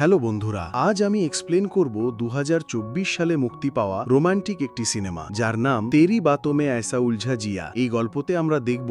Hello বন্ধুরা, আজ আমি এক্সপ্লেন করব দু হাজার চব্বিশ সালে মুক্তি পাওয়া রোমান্টিক একটি সিনেমা, যার নাম তেরি বাতমে আয়সা উলঝা জিয়া। এই গল্পতে আমরা দেখব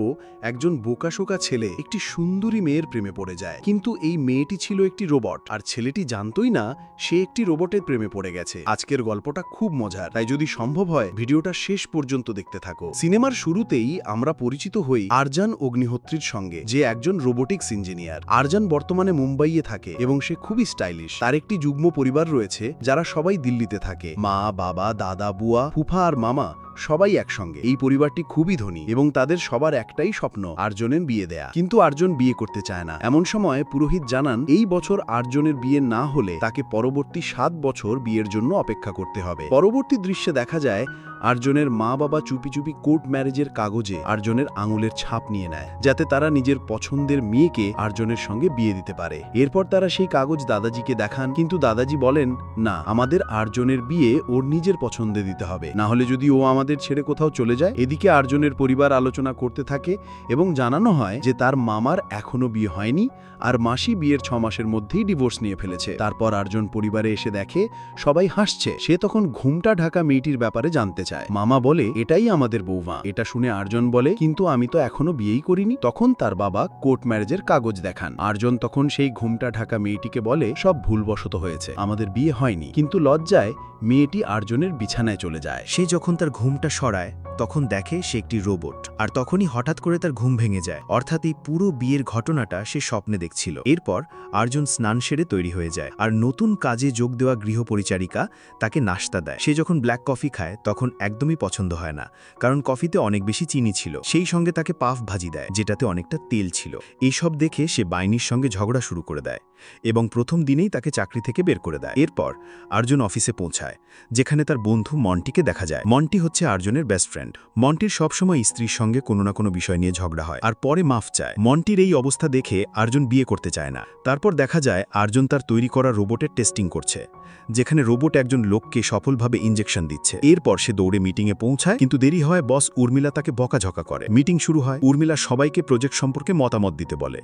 একজন বোকাশোকা ছেলে একটি সুন্দরী মেয়ের প্রেমে পড়ে যায়। কিন্তু এই মেয়েটি ছিল একটি রোবট, আর ছেলেটি জানতই না সে একটি রোবটের প্রেমে পড়ে গেছে। আজকের গল্পটা খুব মজার, তাই যদি সম্ভব হয় ভিডিওটা শেষ পর্যন্ত দেখতে থাকো। সিনেমার শুরুতেই আমরা পরিচিত হই আরজান অগ্নিহোত্রীর সঙ্গে, যে একজন রোবোটিক্স ইঞ্জিনিয়ার। আরজান বর্তমানে মুম্বাইয়ে থাকে এবং সে খুবই স্টাইলিশ তার একটি যুগ্ম পরিবার রয়েছে, যারা সবাই দিল্লিতে থাকে। মা, বাবা, দাদা, বুয়া, ফুফা আর মামা সবাই একসঙ্গে। এই পরিবারটি খুবই ধনী এবং তাদের সবার একটাই স্বপ্ন, আর্জনের বিয়ে দেয়া। কিন্তু আর্জুন বিয়ে করতে চায় না। এমন সময় পুরোহিত জানান, এই বছর আর্জনের বিয়ে না হলে তাকে পরবর্তী সাত বছর বিয়ের জন্য অপেক্ষা করতে হবে। পরবর্তী দৃশ্যে দেখা যায়, আর্জনের মা বাবা চুপি চুপি কোর্ট ম্যারেজের কাগজে আর্জনের আঙুলের ছাপ নিয়ে নেয়, যাতে তারা নিজের পছন্দের মেয়েকে আর্জনের সঙ্গে বিয়ে দিতে পারে। এরপর তারা সেই কাগজ দাদাজিকে দেখান। কিন্তু দাদাজি বলেন, না, আমাদের আর্জনের বিয়ে ওর নিজের পছন্দে দিতে হবে। না হলে যদি ও আমাদের ছেড়ে কোথাও চলে যায়, এদিকে আর্জনের পরিবার আলোচনা করতে থাকে এবং জানানো হয় যে তার মামার এখনও বিয়ে হয়নি আর মাসি বিয়ের ছ মাসের মধ্যেই ডিভোর্স নিয়ে ফেলেছে। তারপর আর্জুন পরিবারে এসে দেখে সবাই হাসছে। সে তখন ঘুমটা ঢাকা মেয়েটির ব্যাপারে জানতে চায়। মামা বলে, এটাই আমাদের বৌমা। এটা শুনে আর্জুন বলে, কিন্তু আমি তো এখনও বিয়েই করিনি। তখন তার বাবা কোর্ট ম্যারেজের কাগজ দেখান। আর্জুন তখন সেই ঘুমটা ঢাকা মেয়েটিকে বলে, সব ভুলবশত হয়েছে। আমাদের বিয়ে হয়নি। কিন্তু লজ্জায় মেয়েটি আর্জনের বিছানায় চলে যায়। সে যখন তার ঘুমটা সরায়, তখন দেখে সে একটি রোবট। আর তখনই হঠাৎ করে তার ঘুম ভেঙে যায়। অর্থাৎ এই পুরো বিয়ের ঘটনাটা সে স্বপ্নে দেখছিল। এরপর আর্জুন স্নান সেরে তৈরি হয়ে যায়। আর নতুন কাজে যোগ দেওয়া গৃহপরিচারিকা তাকে নাস্তা দেয়। সে যখন ব্ল্যাক কফি খায়, তখন একদমই পছন্দ হয় না। কারণ কফিতে অনেক বেশি চিনি ছিল। সেই সঙ্গে তাকে পাফ ভাজি দেয়, যেটাতে অনেকটা তেল ছিল। এইসব দেখে সে বাইনির সঙ্গে ঝগড়া শুরু করে দেয়। এবং প্রথম দিনেই তাকে চাকরি থেকে বের করে দেয়। এরপর আর্জুন অফিসে পৌঁছায়, যেখানে তার বন্ধু মন্টিকে দেখা যায়। মন্টি হচ্ছে আর্জুনের বেস্ট ফ্রেন্ড মন্টির সবসময় স্ত্রীর সঙ্গে কোনো না কোনো বিষয় নিয়ে ঝগড়া হয়, আর পরে মাফ চায়। মন্টির এই অবস্থা দেখে আর্জুন বিয়ে করতে চায় না। তারপর দেখা যায়, আর্জুন তার তৈরি করা রোবটের টেস্টিং করছে। যেখানে রোবট একজন লোককে সফলভাবে ইঞ্জেকশন দিচ্ছে। এরপর সে দৌড়ে মিটিংয়ে পৌঁছায়, কিন্তু দেরি হয়, বস উর্মিলা তাকে বকাঝকা করে। মিটিং শুরু হয়, উর্মিলা সবাইকে প্রজেক্ট সম্পর্কে মতামত দিতে বলে,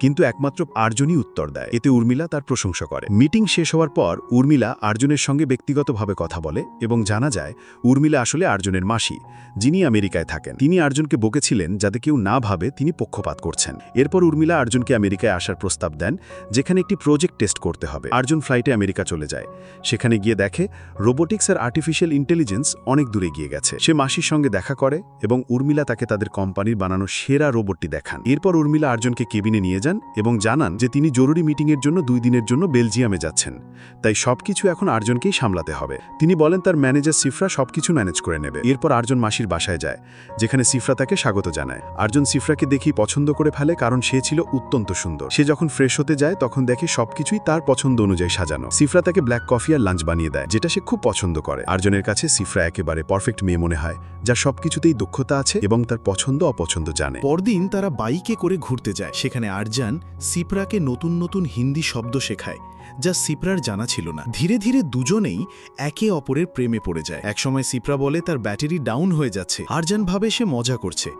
কিন্তু একমাত্র আর্জুনই উত্তর দেয়। এতে উর্মিলা তার প্রশংসা করে। মিটিং শেষ হওয়ার পর, উর্মিলা আর্জুনের সঙ্গে ব্যক্তিগতভাবে কথা বলে এবং জানা যায়, উর্মিলা আসলে আর্জুনের মাসি, যিনি আমেরিকায় থাকেন। তিনি আর্জুনকে বকেছিলেন যাতে কেউ না ভাবে তিনি পক্ষপাত করছেন। এরপর উর্মিলা আর্জুনকে আমেরিকায় আসার প্রস্তাব দেন, যেখানে একটি প্রজেক্ট টেস্ট করতে হবে। আর্জুন ফ্লাইটে আমেরিকা চলে যায়। সেখানে গিয়ে দেখে রোবোটিক্স আর আর্টিফিশিয়াল ইন্টেলিজেন্স অনেক দূরে গিয়ে গেছে। সে মাসির সঙ্গে দেখা করে এবং উর্মিলা তাকে তাদের কোম্পানির বানানো সেরা রোবটটি দেখান। এরপর উর্মিলা আর্জুনকে কেবিনে নিয়ে যান এবং জানান যে তিনি জরুরি মিটিংয়ের জন্য দুই দিনের জন্য বেলজিয়ামে যাচ্ছেন। তাই সবকিছু এখন আর্জনকেই সামলাতে হবে। তিনি বলেন তার ম্যানেজার সিফরা সবকিছু ম্যানেজ করে নেবে। এরপর আর্জন মাসির বাসায় যায়, যেখানে সিফরা তাকে স্বাগত জানায়। আর্জন সিফরাকে দেখি পছন্দ করে ফেলে কারণ সে ছিল অত্যন্ত সুন্দর। সে যখন ফ্রেশ হতে যায়, তখন দেখে সবকিছুই তার পছন্দ অনুযায়ী সাজানো। সিফরা তাকে ব্ল্যাক কফি আর লাঞ্চ বানিয়ে দেয়, যেটা সে খুব পছন্দ করে। আর্জনের কাছে সিফরা একেবারে পারফেক্ট মেয়ে মনে হয়, যার সবকিছুতেই দক্ষতা আছে এবং তার পছন্দ অপছন্দ জানে। পরদিন তারা বাইকে করে ঘুরতে যায়, সেখানে আরজান সিপ্রাকে নতুন নতুন হিন্দি শব্দ শেখায়। যা সিপ্রার জানা ছিল না। ধীরে ধীরে দুজনেই একে অপরের প্রেমে পড়ে যায়। একসময় সিপ্রা বলে, তার ব্যাটারি ডাউন হয়ে যাচ্ছে। আরজান ভাবে সে মজা করছে।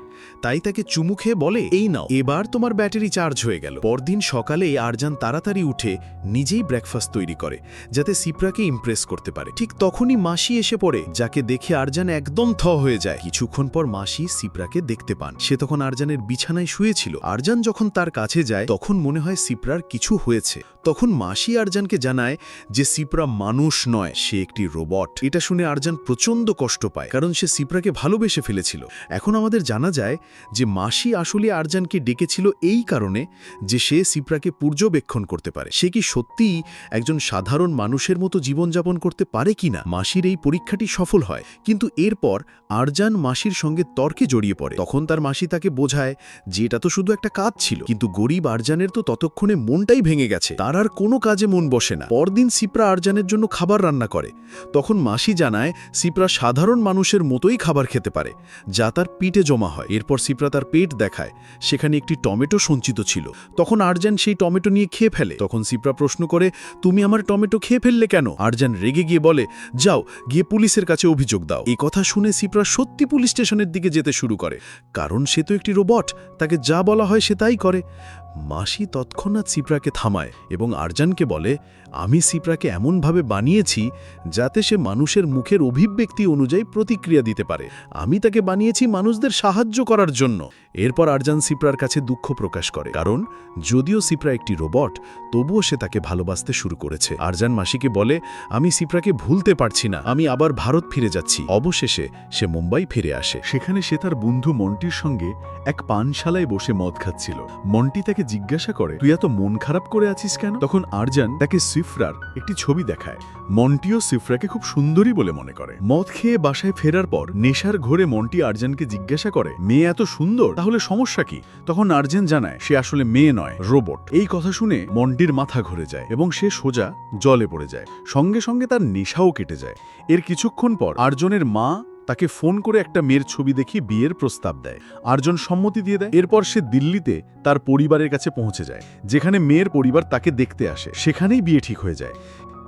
তাই তাকে চুমু খেয়ে বলে, এই নাও, এবার তোমার ব্যাটারি চার্জ হয়ে গেল। পরদিন সকালেই আরজান তাড়াতাড়ি উঠে নিজেই ব্রেকফাস্ট তৈরি করে, যাতে সিপ্রাকে ইমপ্রেস করতে পারে। ঠিক তখনই মাসি এসে পড়ে, যাকে দেখে আরজান একদম থ হয়ে যায়। কিছুক্ষণ পর মাসি সিপ্রাকে দেখতে পান। সে তখন আরজানের বিছানায় শুয়েছিল। আরজান যখন তার কাছে যায়, তখন মনে হয় সিপ্রার কিছু হয়েছে। তখন মাসি আরজানকে জানায় যে সিপ্রা মানুষ নয়, সে একটি রোবট। এটা শুনে আরজান প্রচণ্ড কষ্ট পায়, কারণ সে সিপ্রাকে ভালোবেসে ফেলেছিল। এখন আমাদের জানা যায় যে মাসি আসলে আরজানকে ডেকেছিল এই কারণে যে সে সিপ্রাকে পর্যবেক্ষণ করতে পারে। সে কি সত্যিই একজন সাধারণ মানুষের মতো জীবনযাপন করতে পারে কি না? মাসির এই পরীক্ষাটি সফল হয়। কিন্তু এরপর আরজান মাসির সঙ্গে তর্কে জড়িয়ে পড়ে। তখন তার মাসি তাকে বোঝায় যে এটা তো শুধু একটা কাজ ছিল। কিন্তু গরিব আরজানের তো ততক্ষণে মনটাই ভেঙে গেছে। তার আর কোনো কাজে মন বসে না। পরদিন সিপ্রা আরজানের জন্য খাবার রান্না করে। তখন মাসি জানায়, সিপ্রা সাধারণ মানুষের মতোই খাবার খেতে পারে, যা তার পিঠে জমা হয়। এরপর সিপ্রা তার পেট দেখায়, সেখানে একটি টমেটো সঞ্চিত ছিল। তখন আরজান সেই টমেটো নিয়ে খেয়ে ফেলে। তখন সিপ্রা প্রশ্ন করে, তুমি আমার টমেটো খেয়ে ফেললে কেন? আরজান রেগে গিয়ে বলে, যাও, গিয়ে পুলিশের কাছে অভিযোগ দাও। এই কথা শুনে সিপ্রা সত্যি পুলিশ স্টেশনের দিকে যেতে শুরু করে। কারণ সে তো একটি রোবট, তাকে যা বলা হয় সে তাই করে। মাসি তৎক্ষণাৎ সিপ্রাকে থামায় এবং আরজানকে বলে, আমি সিপ্রাকে এমনভাবে বানিয়েছি যাতে সে মানুষের মুখের অভিব্যক্তি অনুযায়ী প্রতিক্রিয়া দিতে পারে। আমি তাকে বানিয়েছি মানুষদের সাহায্য করার জন্য। এরপর আরজান সিপ্রার কাছে দুঃখ প্রকাশ করে, কারণ যদিও সিপ্রা একটি রোবট, তবুও সে তাকে ভালোবাসতে শুরু করেছে। আরজান মাসিকে বলে, আমি সিপ্রাকে ভুলতে পারছি না, আমি আবার ভারত ফিরে যাচ্ছি। অবশেষে সে মুম্বাই ফিরে আসে। সেখানে সে তার বন্ধু মন্টির সঙ্গে এক পানশালায় বসে মদ খাচ্ছিল। মন্টি তাকে জিজ্ঞাসা করে, তুই এত মন খারাপ করে আছিস কেন? তখন আরজান তাকে সিফরার একটি ছবি দেখায়। মন্টিও সিফরাকে খুব সুন্দরী বলে মনে করে। মদ খেয়ে বাসায় ফেরার পর নেশার ঘোরে মন্টি আরজানকে জিজ্ঞাসা করে, মেয়ে এত সুন্দর? তাহলে সমস্যা কি? তখন আরজান জানায়, সে আসলে মেয়ে নয়, রোবট। এই কথা শুনে মন্টির মাথা ঘুরে যায় এবং সে সোজা জলে পড়ে যায়। সঙ্গে সঙ্গে তার নেশাও কেটে যায়। এর কিছুক্ষণ পর আর্জনের মা তাকে ফোন করে একটা মেয়ের ছবি দেখিয়ে বিয়ের প্রস্তাব দেয়। আর্জন সম্মতি দিয়ে দেয়। এরপর সে দিল্লিতে তার পরিবারের কাছে পৌঁছে যায়, যেখানে মেয়ের পরিবার তাকে দেখতে আসে। সেখানেই বিয়ে ঠিক হয়ে যায়।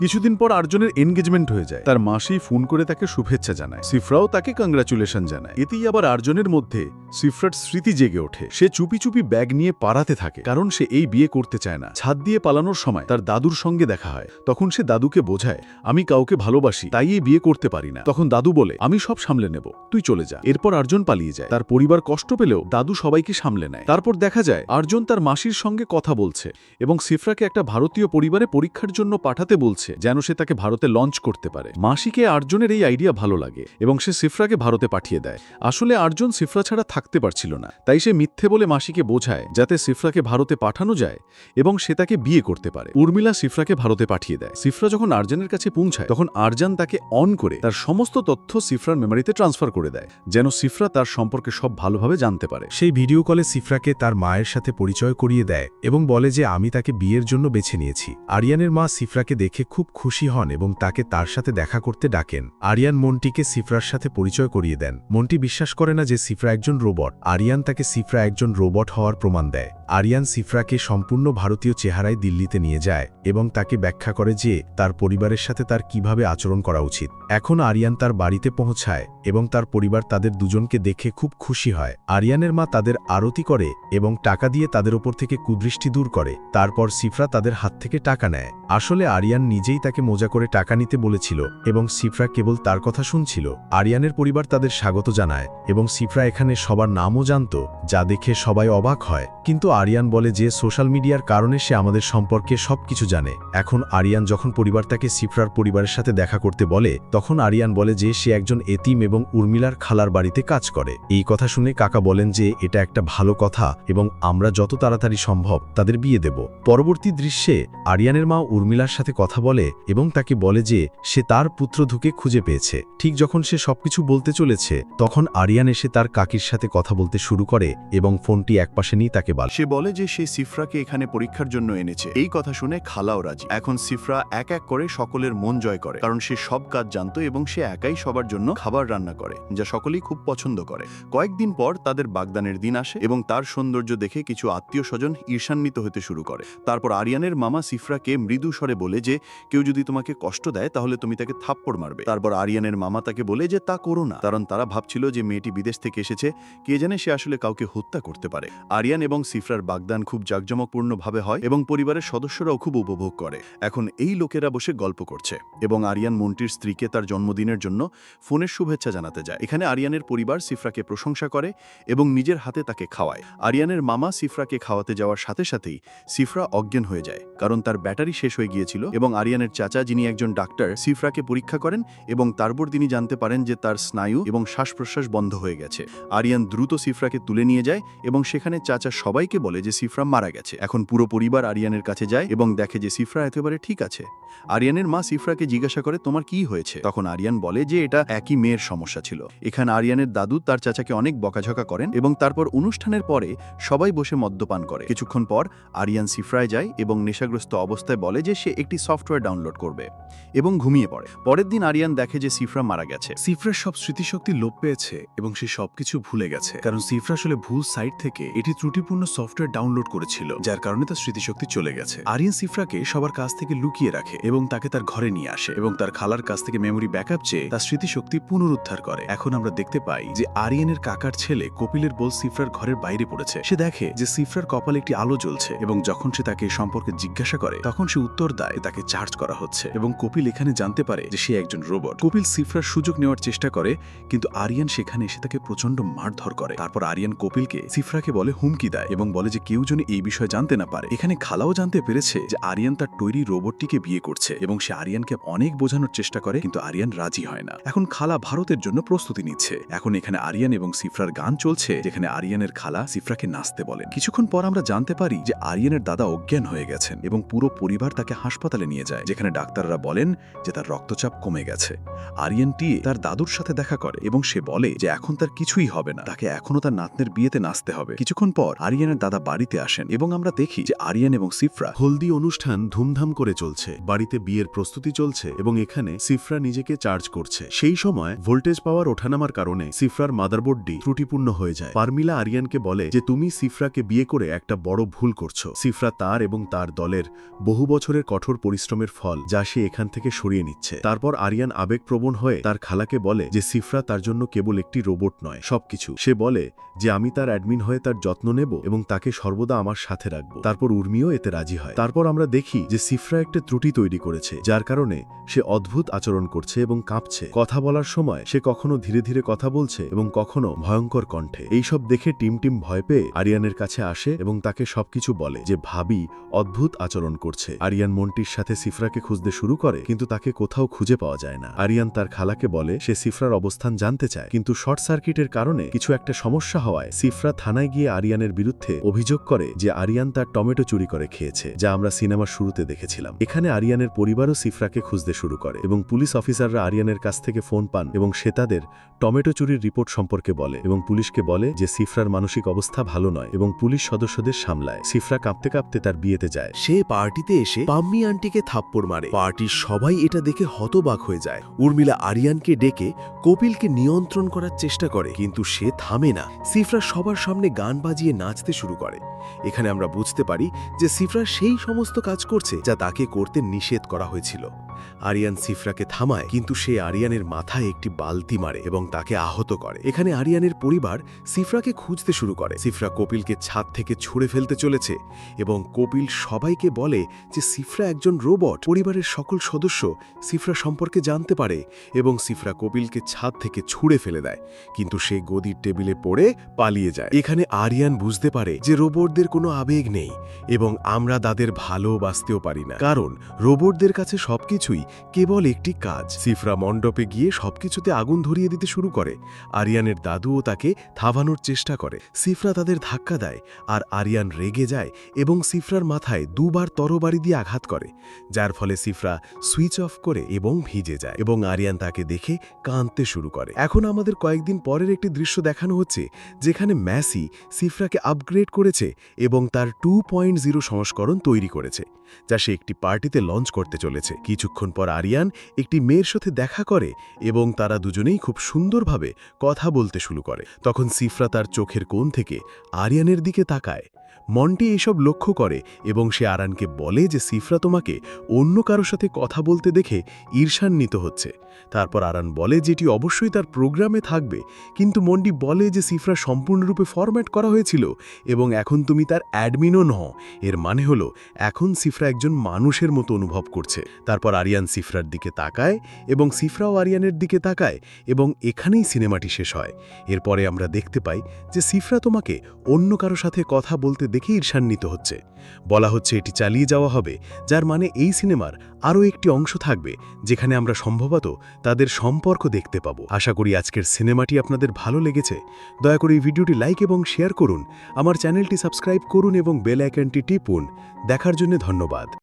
কিছুদিন পর আর্জনের এনগেজমেন্ট হয়ে যায়। তার মাসি ফোন করে তাকে শুভেচ্ছা জানায়। সিফরাও তাকে কংগ্রাচুলেশন জানায়। এতেই আবার আর্জনের মধ্যে সিফরার স্মৃতি জেগে ওঠে। সে চুপি চুপি ব্যাগ নিয়ে পাড়াতে থাকে, কারণ সে এই বিয়ে করতে চায় না। ছাদ দিয়ে পালানোর সময় তার দাদুর সঙ্গে দেখা হয়। তখন সে দাদুকে বোঝায়, আমি কাউকে ভালোবাসি, তাই এই বিয়ে করতে পারি না। তখন দাদু বলে, আমি সব সামলে নেব, তুই চলে যা। এরপর আর্জন পালিয়ে যায়। তার পরিবার কষ্ট পেলেও দাদু সবাইকে সামলে নেয়। তারপর দেখা যায়, আর্জন তার মাসির সঙ্গে কথা বলছে এবং সিফরাকে একটা ভারতীয় পরিবারে পরীক্ষার জন্য পাঠাতে বলছে। যেন সে তাকে ভারতে লঞ্চ করতে পারে। মাসিকে আর্জনের এই আইডিয়া ভালো লাগে এবং সে সিফরাকে ভারতে পাঠিয়ে দেয়। আসলে আর্জন সিফরা ছাড়া থাকতে পারছিল না, তাই সে মিথ্যে বলে মাসিকে বোঝায় যাতে সিফরাকে ভারতে পাঠানো যায় এবং সে তাকে বিয়ে করতে পারে। উর্মিলা সিফরাকে ভারতে পাঠিয়ে দেয়। সিফরা যখন আর্জানের কাছে পৌঁছায়, তখন আরজান তাকে অন করে তার সমস্ত তথ্য সিফরার মেমোরিতে ট্রান্সফার করে দেয়, যেন সিফরা তার সম্পর্কে সব ভালোভাবে জানতে পারে। সেই ভিডিও কলে সিফরাকে তার মায়ের সাথে পরিচয় করিয়ে দেয় এবং বলে যে, আমি তাকে বিয়ের জন্য বেছে নিয়েছি। আরিয়ানের মা সিফরাকে দেখে খুব খুশি হন এবং তাকে তার সাথে দেখা করতে ডাকেন। আরিয়ান মন্টিকে সিফরার সাথে পরিচয় করিয়ে দেন। মন্টি বিশ্বাস করে না যে সিফরা একজন রোবট। আরিয়ান তাকে সিফরা একজন রোবট হওয়ার প্রমাণ দেয়। আরিয়ান সিফরাকে সম্পূর্ণ ভারতীয় চেহারায় দিল্লিতে নিয়ে যায় এবং তাকে ব্যাখ্যা করে যে তার পরিবারের সাথে তার কীভাবে আচরণ করা উচিত। এখন আরিয়ান তার বাড়িতে পৌঁছায় এবং তার পরিবার তাদের দুজনকে দেখে খুব খুশি হয়। আরিয়ানের মা তাদের আরতি করে এবং টাকা দিয়ে তাদের ওপর থেকে কুদৃষ্টি দূর করে। তারপর সিফরা তাদের হাত থেকে টাকা নেয়। আসলে আরিয়ান নিজেই তাকে মজা করে টাকা নিতে বলেছিল এবং সিফরা কেবল তার কথা শুনছিল। আরিয়ানের পরিবার তাদের স্বাগত জানায় এবং সিফরা এখানে সবার নামও জানত, যা দেখে সবাই অবাক হয়। কিন্তু আরিয়ান বলে যে সোশ্যাল মিডিয়ার কারণে সে আমাদের সম্পর্কে সবকিছু জানে। এখন আরিয়ান যখন পরিবার তাকে সিফরার পরিবারের সাথে দেখা করতে বলে, তখন আরিয়ান বলে যে সে একজন এতিম এবং উর্মিলার খালার বাড়িতে কাজ করে। এই কথা শুনে কাকা বলেন যে এটা একটা ভালো কথা এবং আমরা যত তাড়াতাড়ি সম্ভব তাদের বিয়ে দেব। পরবর্তী দৃশ্যে আরিয়ানের মা উর্মিলার সাথে কথা বলে এবং তাকে বলে যে, সে তার পুত্রধুকে খুঁজে পেয়েছে। ঠিক যখন সে সবকিছু বলতে চলেছে, তখন আরিয়ান এসে তার কাকির সাথে কথা বলতে শুরু করে এবং ফোনটি একপাশে নিয়ে তাকে বলে সে বলে যে, সে সিফরাকে এখানে পরীক্ষার জন্য এনেছে। এই কথা শুনে খালাও রাজি। এখন সিফরা এক এক করে সকলের মন জয় করে, কারণ সে সব কাজ জানতো এবং সে একাই সবার জন্য খাবার রান্না করে, যা সকলেই খুব পছন্দ করে। কয়েকদিন পর তাদের বাগদানের দিন আসে এবং তার সৌন্দর্য দেখে কিছু আত্মীয় স্বজন ঈর্ষান্বিত হতে শুরু করে। তারপর আরিয়ানের মামা সিফরাকে মৃদু স্বরে বলে যে কেউ যদি তোমাকে কষ্ট দেয়, তাহলে তুমি তাকে থাপ্পড় মারবে। তারপর আরিয়ানের মামা তাকে বলে যে, তা করো না। কারণ তারা ভাবছিল যে, মেয়েটি বিদেশ থেকে এসেছে। কে জানে সে আসলে কাউকে হত্যা করতে পারে। আরিয়ান এবং সিফরার বাগদান খুব জাঁকজমকপূর্ণভাবে হয় এবং পরিবারের সদস্যরাও খুব উপভোগ করে। এখন এই লোকেরা বসে গল্প করছে এবং আরিয়ান মন্টির স্ত্রীকে তার জন্মদিনের জন্য ফোনের শুভেচ্ছা জানাতে যায়। এখানে আরিয়ানের পরিবার সিফরাকে প্রশংসা করে এবং নিজের হাতে তাকে খাওয়ায়। আরিয়ানের মামা সিফরাকে খাওয়াতে যাওয়ার সাথে সাথেই সিফরা অজ্ঞান হয়ে যায়, কারণ তার ব্যাটারি শেষ হয়ে গিয়েছিল এবং আরিয়ানের চাচা যিনি একজন ডাক্তার, সিফরাকে পরীক্ষা করেন এবং তারপর তিনি জানতে পারেন যে তার স্নায়ু এবং শ্বাস প্রশ্বাস বন্ধ হয়ে গেছে। আরিয়ান দ্রুত সিফরাকে তুলে নিয়ে যায় এবং সেখানে চাচা সবাইকে বলে যে সিফরা মারা গেছে। এখন পুরো পরিবার আরিয়ানের কাছে যায় এবং দেখে যে সিফরা একেবারে ঠিক আছে। আরিয়ানের মা সিফরাকে জিজ্ঞাসা করে, তোমার কি হয়েছে? তখন আরিয়ান বলে যে, এটা একই মেয়ের সমস্যা ছিল। এখানে আরিয়ানের দাদু তার চাচাকে অনেক বকাঝকা করেন এবং তারপর অনুষ্ঠানের পরে সবাই বসে মদ্যপান করে। কিছুক্ষণ পর আরিয়ান সিফরায় যায় এবং নেশাগ্রস্ত অবস্থায় বলে যে, সে একটি সফটওয়্যার সফটওয়্যার ডাউনলোড করবে এবং ঘুমিয়ে পড়ে। পরের দিন আরিয়ান দেখে যে সিফরা মারা গেছে। সিফরার সব স্মৃতিশক্তি লোপ পেয়েছে এবং সে সবকিছু ভুলে গেছে। কারণ সিফরা আসলে ভুল সাইট থেকে এটি ত্রুটিপূর্ণ সফটওয়্যার ডাউনলোড করেছিল, যার কারণে তার স্মৃতিশক্তি চলে গেছে। আরিয়ান সিফরাকে সবার কাছ থেকে লুকিয়ে রাখে এবং তাকে তার ঘরে নিয়ে আসে এবং তার খালার কাছ থেকে মেমোরি ব্যাকআপ চেয়ে তার স্মৃতিশক্তি পুনরুদ্ধার করে। এখন আমরা দেখতে পাই যে আরিয়ানের কাকার ছেলে কপিলের বল সিফরার ঘরের বাইরে পড়েছে। সে দেখে যে সিফরার কপালে একটি আলো জ্বলছে এবং যখন সে তাকে সম্পর্কে জিজ্ঞাসা করে, তখন সে উত্তর দেয়, তাকে চার্জ করা হচ্ছে। এবং কপিল এখানে জানতে পারে যে সে একজন রোবট। কপিল সিফরার সুযোগ নেওয়ার চেষ্টা করে, কিন্তু আরিয়ান সেখানে এসে তাকে প্রচণ্ড মারধর করে। তারপর আরিয়ান কপিলকে সিফরাকে বলে হুমকি দেয় এবং বলে যে কেউ যেন এই বিষয়ে জানতে না পারে। এখানে খালাও জানতে পেরেছে যে আরিয়ান তার তৈরি রোবটটিকে বিয়ে করছে এবং সে আরিয়ানকে অনেক বোঝানোর চেষ্টা করে, কিন্তু আরিয়ান রাজি হয় না। এখন খালা ভারতের জন্য প্রস্তুতি নিচ্ছে। এখন এখানে আরিয়ান এবং সিফরার গান চলছে, যেখানে আরিয়ানের খালা সিফরাকে নাচতে বলেন। কিছুক্ষণ পর আমরা জানতে পারি যে আরিয়ানের দাদা অজ্ঞান হয়ে গেছেন এবং পুরো পরিবার তাকে হাসপাতালে নিয়ে যায়। যেখানে ডাক্তাররা বলেন যে তার রক্তচাপ কমে গেছে। আরিয়ান টিয়ে তার দাদুর সাথে দেখা করে এবং সে বলে যে এখন তার কিছুই হবে না, তাকে এখনও তার নাতনের বিয়েতে নাচতে হবে। কিছুক্ষণ পর আরিয়ানের দাদা বাড়িতে আসেন এবং আমরা দেখি যে আরিয়ান এবং সিফরা হলদি অনুষ্ঠান ধুমধাম করে চলছে, বাড়িতে বিয়ের প্রস্তুতি চলছে এবং এখানে সিফরা নিজেকে চার্জ করছে। সেই সময় ভোল্টেজ পাওয়ার ওঠানামার কারণে সিফরার মাদারবোর্ডটি ত্রুটিপূর্ণ হয়ে যায়। পারমিলা আরিয়ানকে বলে যে, তুমি সিফরাকে বিয়ে করে একটা বড় ভুল করছ। সিফরা তার এবং তার দলের বহু বছরের কঠোর পরিশ্রমের ফল যা সে এখান থেকে সরিয়ে নিচ্ছে। তারপর আরিয়ান আবেগপ্রবণ হয়ে তার খালাকে বলে যে, সিফরা তার জন্য কেবল একটি রোবট নয়, সবকিছু। সে বলে যে, আমি তার অ্যাডমিন হয়ে তার যত্ন নেব এবং তাকে সর্বদা আমার সাথে রাখব। তারপর উর্মিও এতে রাজি হয়। তারপর আমরা দেখি যে, সিফরা একটা ত্রুটি তৈরি করেছে, যার কারণে সে অদ্ভুত আচরণ করছে এবং কাঁপছে। কথা বলার সময় সে কখনো ধীরে ধীরে কথা বলছে এবং কখনো ভয়ঙ্কর কণ্ঠে। এইসব দেখে টিম টিম ভয় পেয়ে আরিয়ানের কাছে আসে এবং তাকে সবকিছু বলে যে, ভাবি, অদ্ভুত আচরণ করছে। আরিয়ান মন্টির সাথে সিফরাকে খুঁজতে শুরু করে, কিন্তু তাকে কোথাও খুঁজে পাওয়া যায় না। আরিয়ান তার খালাকে বলে, সে সিফরার অবস্থান জানতে চায়। কিন্তু শর্ট সার্কিটের কারণে কিছু একটা সমস্যা হওয়ায় সিফরা থানায় গিয়ে আরিয়ানের বিরুদ্ধে অভিযোগ করে যে আরিয়ান তার টমেটো চুরি করে খেয়েছে, যা আমরা সিনেমার শুরুতে দেখেছিলাম। এখানে আরিয়ানের পরিবারও সিফরাকে খুঁজতে শুরু করে এবং পুলিশ অফিসাররা আরিয়ানের কাছ থেকে ফোন পান এবং সে তাদের টমেটো চুরির রিপোর্ট সম্পর্কে বলে এবং পুলিশকে বলে যে সিফরার মানসিক অবস্থা ভালো নয় এবং পুলিশ সদস্যদের সামলায়। সিফরা কাঁপতে কাঁপতে তার বিয়েতে যায়। সে পার্টিতে এসে পাম্মি আন্টিকে থাপ্পড় মারে। পার্টির সবাই এটা দেখে হতবাক হয়ে যায়। উর্মিলা আরিয়ানকে ডেকে কপিলকে নিয়ন্ত্রণ করার চেষ্টা করে, কিন্তু সে থামে না। সিফরা সবার সামনে গান বাজিয়ে নাচতে শুরু করে। এখানে আমরা বুঝতে পারি যে সিফরা সেই সমস্ত কাজ করছে যা তাকে করতে নিষেধ করা হয়েছিল। আরিয়ান সিফরাকে থামায়, কিন্তু সে আরিয়ানের মাথায় একটি বালতি মারে এবং তাকে আহত করে। এখানে আরিয়ানের পরিবার সিফরাকে খুঁজতে শুরু করে। সিফরা কপিলকে ছাদ থেকে ছুঁড়ে ফেলতে চলেছে এবং কপিল সবাইকে বলে যে সিফরা একজন রোবট। পরিবারের সকল সদস্য সিফরা সম্পর্কে জানতে পারে এবং সিফরা কপিলকে ছাদ থেকে ছুঁড়ে ফেলে দেয়, কিন্তু সে গদির টেবিলে পড়ে পালিয়ে যায়। এখানে আরিয়ান বুঝতে পারে যে রোবটদের কোনো আবেগ নেই এবং আমরা তাদের ভালোবাসতেও পারি না। কারণ রোবটদের কাছে সবকিছুই কেবল একটি কাজ। সিফরা মণ্ডপে গিয়ে সবকিছুতে আগুন ধরিয়ে দিতে শুরু করে। আরিয়ানের দাদুও তাকে থামানোর চেষ্টা করে। সিফরা তাদের ধাক্কা দেয়, আর আরিয়ান রেগে যায় এবং সিফরার মাথায় দুবার তরবারি দিয়ে আঘাত করে, যার ফলে সিফরা সুইচ অফ করে এবং ভিজে যায় এবং আরিয়ান তাকে দেখে কাঁদতে শুরু করে। এখন আমাদের কয়েকদিন পরের একটি দৃশ্য দেখানো হচ্ছে, যেখানে ম্যাসি সিফরাকে আপগ্রেড করেছে এবং তার টু সংস্করণ তৈরি করেছে। যা সে একটি পার্টিতে লঞ্চ করতে চলেছে। কিছুক্ষণ পর আরিয়ান একটি মেয়ের সাথে দেখা করে এবং তারা দুজনেই খুব সুন্দরভাবে কথা বলতে শুরু করে। তখন সিফরা তার চোখের কোণ থেকে আরিয়ানের দিকে তাকায়। মন্টি এসব লক্ষ্য করে এবং সে আরানকে বলে যে সিফরা তোমাকে অন্য কারও সাথে কথা বলতে দেখে ঈর্ষান্বিত হচ্ছে। তারপর আরান বলে যেটি অবশ্যই তার প্রোগ্রামে থাকবে, কিন্তু মন্ডি বলে যে সিফরা সম্পূর্ণরূপে ফরম্যাট করা হয়েছিল এবং এখন তুমি তার অ্যাডমিনও নহ এর মানে হলো, এখন সিফরা একজন মানুষের মতো অনুভব করছে। তারপর আরিয়ান সিফরার দিকে তাকায় এবং সিফরাও আরিয়ানের দিকে তাকায় এবং এখানেই সিনেমাটি শেষ হয়। এরপরে আমরা দেখতে পাই যে সিফরা তোমাকে অন্য কারও সাথে কথা বলতে দেখে ঈর্ষান্বিত হচ্ছে। বলা হচ্ছে এটি চালিয়ে যাওয়া হবে, যার মানে এই সিনেমার আরও একটি অংশ থাকবে, যেখানে আমরা সম্ভবত তাদের সম্পর্ক দেখতে পাব। আশা করি আজকের সিনেমাটি আপনাদের ভালো লেগেছে। দয়া করে এই ভিডিওটি লাইক এবং শেয়ার করুন। আমার চ্যানেলটি সাবস্ক্রাইব করুন এবং বেল আইকনটি টিপুন। দেখার জন্য ধন্যবাদ।